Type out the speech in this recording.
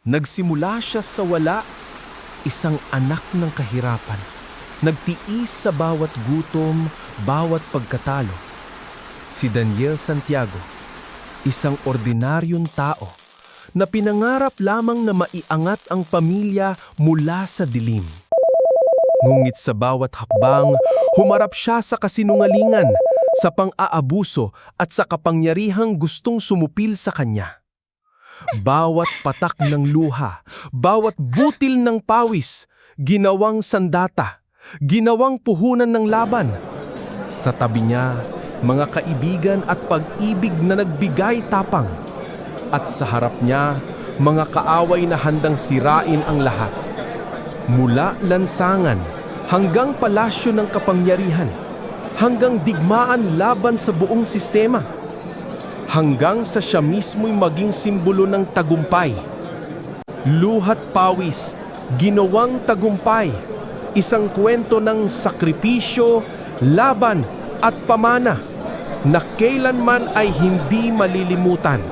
Nagsimula siya sa wala, isang anak ng kahirapan. Nagtiis sa bawat gutom, bawat pagkatalo. Si Daniel Santiago, isang ordinaryong tao na pinangarap lamang na maiangat ang pamilya mula sa dilim. Ngunit sa bawat hakbang, humarap siya sa kasinungalingan, sa pang-aabuso at sa kapangyarihang gustong sumupil sa kanya. Bawat patak ng luha, bawat butil ng pawis, ginawang sandata, ginawang puhunan ng laban. Sa tabi niya, mga kaibigan at pag-ibig na nagbigay tapang. At sa harap niya, mga kaaway na handang sirain ang lahat. Mula lansangan hanggang palasyo ng kapangyarihan, hanggang digmaan laban sa buong sistema, hanggang sa siya mismo'y maging simbolo ng tagumpay. Luhat pawis, ginawang tagumpay, isang kwento ng sakripisyo, laban at pamana na kailanman ay hindi malilimutan.